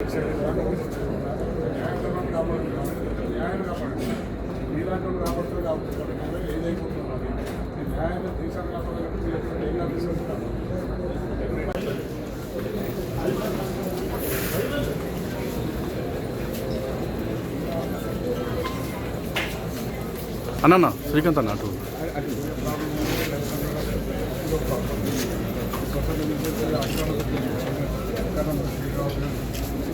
న్యాయం కాపాడుతున్నాను కాబట్టి ఏదైపోతున్నారు మీలాంటి వాళ్ళు కాపాడుతారు కాపాడుతున్నారు ఏదైపోతున్నారు ఈ న్యాయాన్ని దేశాన్ని కాపాడాలంటే మీరు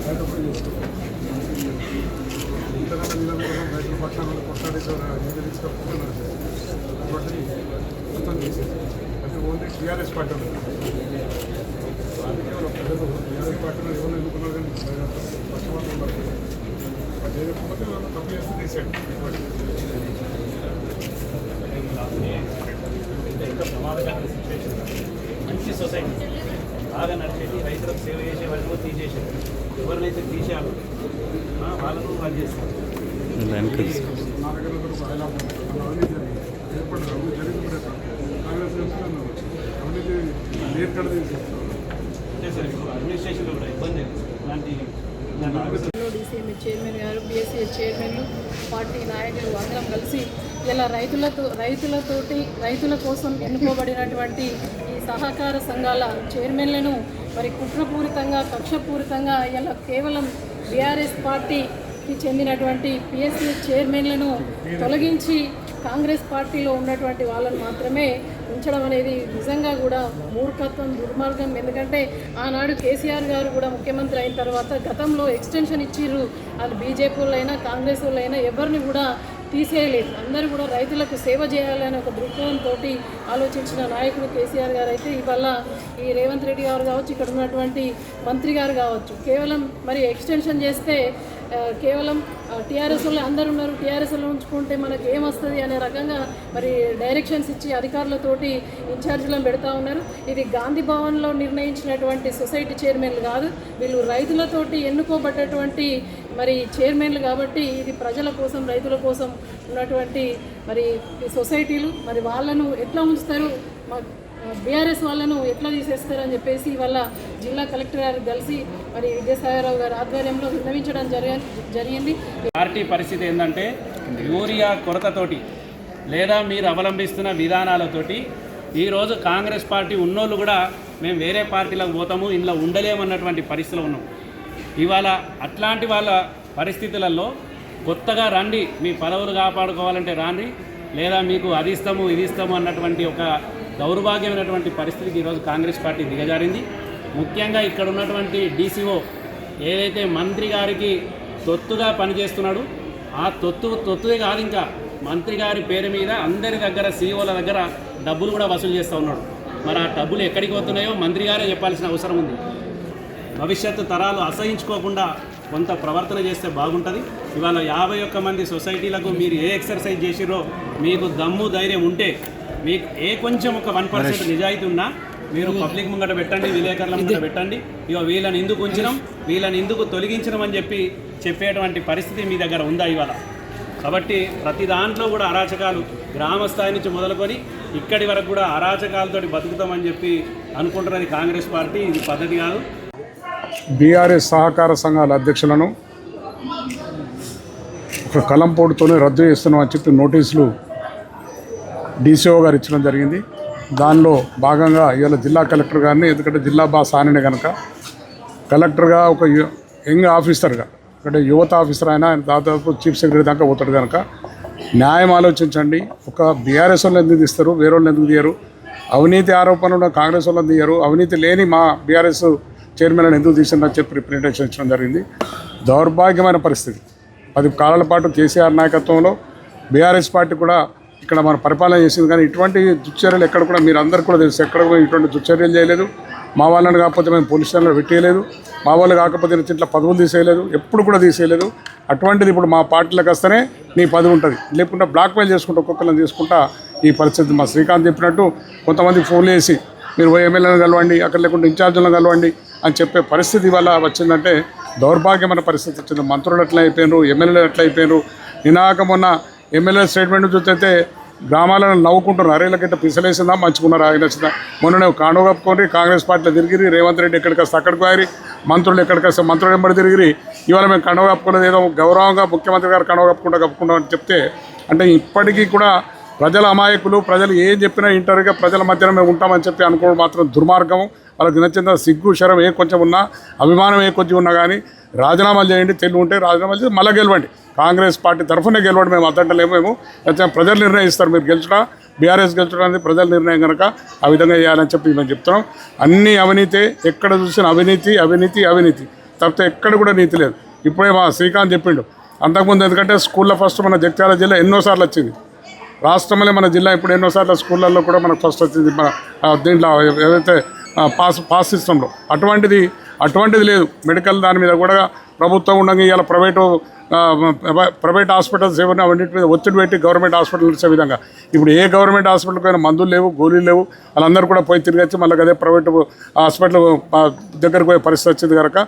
ఎక్కడ ఏం కాపాడుతున్నారు అన్న శ్రీకాంత్ అన్న అటు రైతుల కొట్లాడేసేవారు తీసుకపోతున్నారు కాబట్టి మొత్తం చేసేది అంటే ఓన్లీ టీఆర్ఎస్ పార్టీ ఉంది రాజకీయాలు ప్రజలు టీఆర్ఎస్ పార్టీలో ఎవరు ఎన్నుకున్నారు కానీ పక్షపాతం ఉండదు అది లేకపోతే వాళ్ళు తప్పు చేస్తే తీసేయండి ఇంకా ప్రమాదకరమైన సిచ్యువేషన్ మంచి సొసైటీ బాగా నడిచేది. రైతులకు సేవ చేసే వాళ్ళని తీసేసారు ఎవరినైతే తీసారో ఆ, వాళ్ళను వాళ్ళు చేస్తారు. అడ్మినిస్ట్రేషన్లో కూడా ఇబ్బంది. ఇలాంటి డీసీఎంఏ చైర్మన్ గారు బీఎస్సీ చైర్మన్లు పార్టీ నాయకులు అందరం కలిసి ఇలా రైతులతో రైతులతోటి రైతుల కోసం ఎన్నుకోబడినటువంటి ఈ సహకార సంఘాల చైర్మన్లను మరి కుట్రపూరితంగా కక్షపూరితంగా ఇలా కేవలం బీఆర్ఎస్ పార్టీకి చెందినటువంటి పిఎస్సీ చైర్మన్లను తొలగించి కాంగ్రెస్ పార్టీలో ఉన్నటువంటి వాళ్ళని మాత్రమే ఉంచడం అనేది నిజంగా కూడా మూర్ఖత్వం దుర్మార్గం. ఎందుకంటే ఆనాడు కేసీఆర్ గారు కూడా ముఖ్యమంత్రి అయిన తర్వాత గతంలో ఎక్స్టెన్షన్ ఇచ్చిర్రు. అది బీజేపీ వాళ్ళైనా కాంగ్రెస్ వాళ్ళైనా ఎవరిని కూడా తీసేయలేదు. అందరూ కూడా రైతులకు సేవ చేయాలనే ఒక దృక్పథంతో ఆలోచించిన నాయకుడు కేసీఆర్ గారు అయితే ఇవాళ ఈ రేవంత్ రెడ్డి గారు కావచ్చు ఇక్కడ ఉన్నటువంటి మంత్రి గారు కావచ్చు కేవలం మరి ఎక్స్టెన్షన్ చేస్తే కేవలం టీఆర్ఎస్ అందరు ఉన్నారు టీఆర్ఎస్లో ఉంచుకుంటే మనకి ఏమొస్తుంది అనే రకంగా మరి డైరెక్షన్స్ ఇచ్చి అధికారులతోటి ఇన్ఛార్జీలను పెడతా ఉన్నారు. ఇది గాంధీ భవన్లో నిర్ణయించినటువంటి సొసైటీ చైర్మన్లు కాదు వీళ్ళు రైతులతోటి ఎన్నుకోబడ్డటువంటి మరి చైర్మన్లు కాబట్టి ఇది ప్రజల కోసం రైతుల కోసం ఉన్నటువంటి మరి ఈ సొసైటీలు మరి వాళ్ళను ఎట్లా ఉంచుతారు మా బీఆర్ఎస్ వాళ్ళను ఎట్లా తీసేస్తారని చెప్పేసి వాళ్ళ జిల్లా కలెక్టర్ గారు కలిసి మరి విద్యాసాగరరావు గారి ఆధ్వర్యంలో విన్నవించడం జరిగి జరిగింది. పార్టీ పరిస్థితి ఏంటంటే యూరియా కొరతతోటి లేదా మీరు అవలంబిస్తున్న విధానాలతోటి ఈరోజు కాంగ్రెస్ పార్టీ ఉన్నోళ్ళు కూడా మేము వేరే పార్టీలకు పోతాము ఇంట్లో ఉండలేమన్నటువంటి పరిస్థితిలో ఉన్నాం. ఇవాళ అట్లాంటి వాళ్ళ పరిస్థితులలో కొత్తగా రండి మీ పదవులు కాపాడుకోవాలంటే రాండి లేదా మీకు అది ఇస్తాము ఇది ఇస్తాము అన్నటువంటి ఒక దౌర్భాగ్యమైనటువంటి పరిస్థితికి ఈరోజు కాంగ్రెస్ పార్టీ దిగజారింది. ముఖ్యంగా ఇక్కడ ఉన్నటువంటి డీసీఓ ఏదైతే మంత్రి గారికి తొత్తుగా పనిచేస్తున్నాడు ఆ తొత్తు తొత్తుదే కాదు ఇంకా. మంత్రి గారి పేరు మీద అందరి దగ్గర సీఈఓల దగ్గర డబ్బులు కూడా వసూలు చేస్తూ ఉన్నాడు. మరి ఆ డబ్బులు ఎక్కడికి పోతున్నాయో మంత్రి గారే చెప్పాల్సిన అవసరం ఉంది. భవిష్యత్తు తరాలు అసహించుకోకుండా కొంత ప్రవర్తన చేస్తే బాగుంటుంది. ఇవాళ యాభై ఒక్క మంది సొసైటీలకు మీరు ఏ ఎక్సర్సైజ్ చేసిరో మీకు దమ్ము ధైర్యం ఉంటే మీకు ఏ కొంచెం ఒక వన్ పర్సెంట్ నిజాయితీ ఉన్నా మీరు పబ్లిక్ ముంగట పెట్టండి విలేకరుల ముంగట పెట్టండి. ఇక వీళ్ళని ఎందుకు ఉంచినాం? వీళ్ళని ఎందుకు తొలగించడం అని చెప్పి చెప్పేటువంటి పరిస్థితి మీ దగ్గర ఉందా ఇవాళ? కాబట్టి ప్రతి దాంట్లో కూడా అరాచకాలు గ్రామ స్థాయి నుంచి మొదలుకొని ఇక్కడి వరకు కూడా అరాచకాలతోటి బతుకుతామని చెప్పి అనుకుంటున్నది కాంగ్రెస్ పార్టీ. ఇది పద్ధతి కాదు. బీఆర్ఎస్ సహకార సంఘాల అధ్యక్షులను ఒక కలంపోటుతోనే రద్దు చేస్తున్నామని చెప్పి నోటీసులు డీసీఓ గారు ఇచ్చడం జరిగింది. దానిలో భాగంగా ఇవాళ జిల్లా కలెక్టర్ గారిని ఎందుకంటే జిల్లా బాస్ ఆయననే కనుక కలెక్టర్గా ఒక యంగ్ ఆఫీసర్గా అంటే యువత ఆఫీసర్ అయినా ఆయన దాదాపు చీఫ్ సెక్రటరీ దాకా పోతాడు కనుక న్యాయం ఆలోచించండి. ఒక బీఆర్ఎస్ వాళ్ళు ఎందుకు తీస్తారు? వేరే వాళ్ళు ఎందుకు తీయరు? అవినీతి ఆరోపణలు ఉన్న కాంగ్రెస్ వాళ్ళని తీయరు. అవినీతి లేని మా బీఆర్ఎస్ చైర్మన్ అని ఎందుకు తీసిందని చెప్పి రిప్రజెంటేషన్ ఇచ్చడం జరిగింది. దౌర్భాగ్యమైన పరిస్థితి. పది కాలాల పాటు కేసీఆర్ నాయకత్వంలో బీఆర్ఎస్ పార్టీ కూడా ఇక్కడ మన పరిపాలన చేసింది. కానీ ఇటువంటి దుశ్చర్యలు ఎక్కడ కూడా మీరు అందరు కూడా తెలుసు. ఎక్కడ కూడా ఇటువంటి దుశ్చర్యలు చేయలేదు. మా వాళ్ళని కాకపోతే మేము పోలీస్ స్టేషన్లో పెట్టేయలేదు. మా వాళ్ళు కాకపోతే ఇట్లా పదవులు తీసేయలేదు. ఎప్పుడు కూడా తీసేయలేదు. అటువంటిది ఇప్పుడు మా పార్టీలకు వస్తేనే నీ పదవి ఉంటుంది. లేకుంటే బ్లాక్ మెయిల్ చేసుకుంటూ ఒక్కొక్కరిని తీసుకుంటా ఈ పరిస్థితి. మా శ్రీకాంత్ చెప్పినట్టు కొంతమంది ఫోన్లు చేసి మీరు ఓ ఎమ్మెల్యేలను కలవండి అక్కడ లేకుండా ఇన్ఛార్జీలను కలవండి అని చెప్పే పరిస్థితి వల్ల వచ్చిందంటే దౌర్భాగ్యమైన పరిస్థితి వచ్చింది. మంత్రులు ఎట్లా అయిపోయినారు ఎమ్మెల్యేలు ఎట్లా అయిపోయినారు నినాక మొన్న ఎమ్మెల్యే స్టేట్మెంట్ చూస్తే గ్రామాలను నవ్వుకుంటున్నారు. అరే ఇళ్ళకిట్ట పిసలేసిందా మంచుకున్నారా ఆయన వచ్చిందా మొన్న కాండవ కప్పుకొని కాంగ్రెస్ పార్టీలో తిరిగిరి రేవంత్ రెడ్డి ఎక్కడికి వస్తే అక్కడికి పోయి మంత్రులు ఎక్కడికి వస్తే మంత్రులు ఎంబడి తిరిగిరి. ఇవాళ మేము కండవ కప్పుకోలేదు ఏదో గౌరవంగా ముఖ్యమంత్రి గారు కండవ కప్పుకుంటా కప్పుకుంటాం అని చెప్తే అంటే ఇప్పటికీ కూడా ప్రజల అమాయకులు ప్రజలు ఏం చెప్పినా ఇంటర్గా ప్రజల మధ్యన మేము ఉంటామని చెప్పి అనుకోవడం మాత్రం దుర్మార్గం వాళ్ళకి నచ్చిన సిగ్గు శరం ఏ కొంచెం ఉన్నా అభిమానం ఏ కొంచెం ఉన్నా కానీ రాజీనామాలు చేయండి తెలివి ఉంటే రాజీనామాలు చేసి మళ్ళీ గెలవండి. కాంగ్రెస్ పార్టీ తరఫునే గెలవండి మేము అద్దంటలేము మేము. ప్రజలు నిర్ణయిస్తారు మీరు గెలిచినా బీఆర్ఎస్ గెలిచడం అనేది ప్రజల నిర్ణయం కనుక ఆ విధంగా చేయాలని చెప్పి మేము చెప్తున్నాం. అన్ని అవినీతి ఎక్కడ చూసినా అవినీతి అవినీతి అవినీతి. తప్పితే ఎక్కడ కూడా నీతి లేదు. ఇప్పుడే మా శ్రీకాంత్ చెప్పిండు. అంతకుముందు ఎందుకంటే స్కూల్లో ఫస్ట్ మన జగిత్యాల జిల్లా ఎన్నోసార్లు వచ్చింది. రాష్ట్రంలో మన జిల్లా ఇప్పుడు ఎన్నోసార్లు స్కూళ్ళల్లో కూడా మనకు ఫస్ట్ వచ్చింది. మన దీంట్లో ఏదైతే పాస్ పాస్ సిస్టంలో. అటువంటిది అటువంటిది లేదు. మెడికల్ దాని మీద కూడా ప్రభుత్వం ఉండగా ఇవాళ ప్రైవేటు ప్రైవేట్ హాస్పిటల్స్ ఏమైనా అవన్నిటి మీద ఒత్తిడి పెట్టి గవర్నమెంట్ హాస్పిటల్ ఇచ్చే విధంగా. ఇప్పుడు ఏ గవర్నమెంట్ హాస్పిటల్కి అయినా మందులు లేవు గోళీలు లేవు వాళ్ళందరూ కూడా పోయి తిరిగొచ్చి మళ్ళీ అదే ప్రైవేట్ హాస్పిటల్ దగ్గరకు పోయే పరిస్థితి వచ్చింది కనుక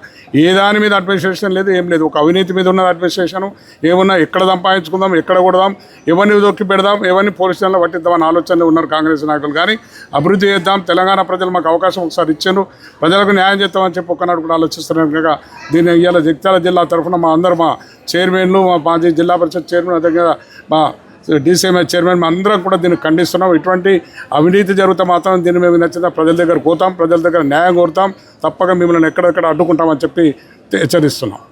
ఏ దాని మీద అడ్మినిస్ట్రేషన్ లేదు ఏం లేదు. ఒక అవినీతి మీద ఉన్న అడ్మినిస్ట్రేషన్ ఏమన్నా ఎక్కడ సంపాదించుకుందాం ఎక్కడ కొడదాం ఎవరిని దొక్కి పెడదాం ఎవరిని పోలీస్ పట్టిద్దామని ఆలోచనలు ఆలోచనలో ఉన్నారు కాంగ్రెస్ నాయకులు. కానీ అభివృద్ధి చేద్దాం తెలంగాణ ప్రజలు మాకు అవకాశం ఒకసారి ఇచ్చారు ప్రజలకు న్యాయం చేద్దామని చెప్పి ఒక్కనాడు కూడా ఆలోచిస్తున్నారు కనుక దీన్ని ఇవాళ జగిత్యాల జిల్లా తరఫున మా అందరూ మా చైర్మన్లు మా మాజీ జిల్లా పరిషత్ చైర్మన్ అదే మా డీసీఎంఐ చైర్మన్ అందరం కూడా దీన్ని ఖండిస్తున్నాం. ఇటువంటి అవినీతి జరిగితే మాత్రం దీన్ని మేము నచ్చిన ప్రజల దగ్గర పోతాం ప్రజల దగ్గర న్యాయం కోరుతాం. తప్పక మిమ్మల్ని ఎక్కడెక్కడ అడ్డుకుంటామని చెప్పి హెచ్చరిస్తున్నాం.